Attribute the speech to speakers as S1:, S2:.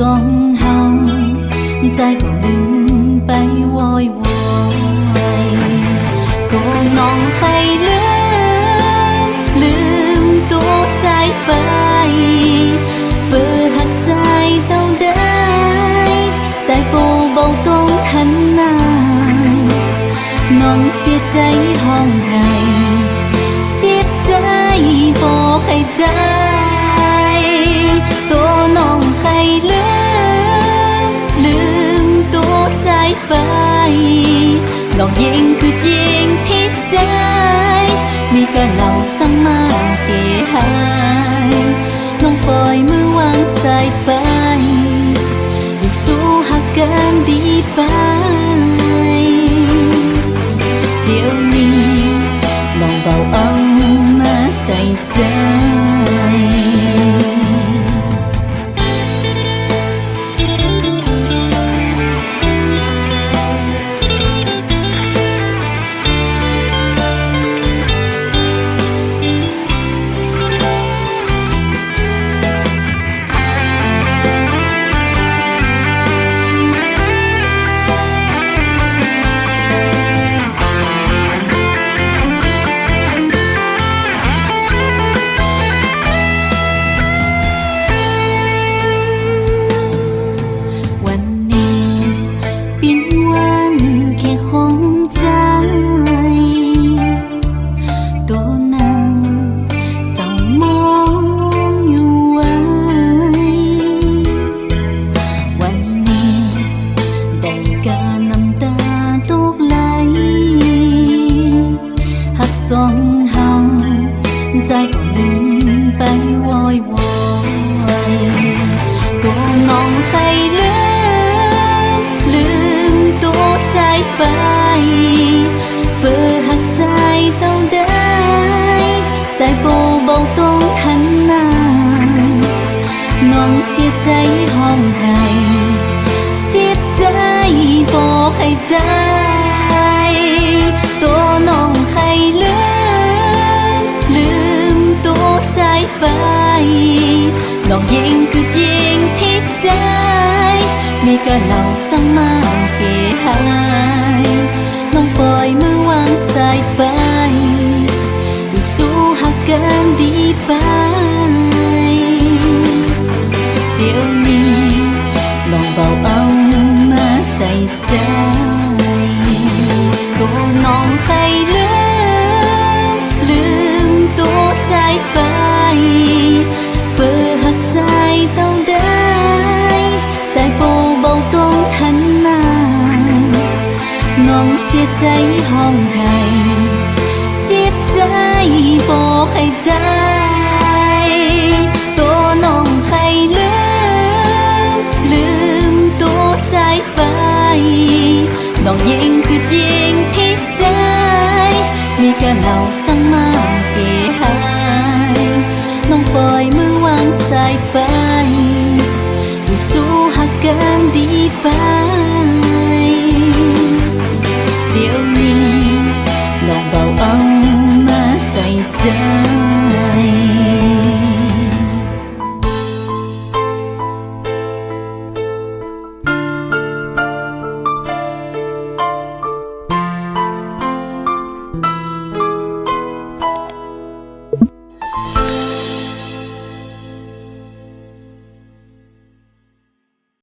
S1: สองเฮาใจบ่ลืมไปวอยวอยตัวน้องใครลืม ลืมตัวใจไปเปิดหักใจเต้าได้ ใจโบเบาตรงหันหน้าน้องเสียใจห้องไห้เจ็บใจบอกให้ได้ ก็เหล่าจังมาที่หายน้องปล่อยมือวางใจไป อยู่สู้หักกันดีไป สองเฮาใจก็ลืมไปวอยวอยตัวน้องใครลืม ลืมตัวใจไป เปิดหักใจต้าได้ ใจโบเบาตรงทันหน้าน้องเสียใจห้องไห้เจ็บใจบอกให้ได้ ยิงคือยิงพิดใจมีก็เหล่าจังมาเกหายน้องปล่อยมือวางใจไปอยู่สู้หักกันดีไปเดี๋ยวนี้ลองเบาเอามาใส่ใจ ใจห้องให้เจ็บใจบอกให้ได้ตัวน้องใครลืม ลืมตัวใจไปน้องยิง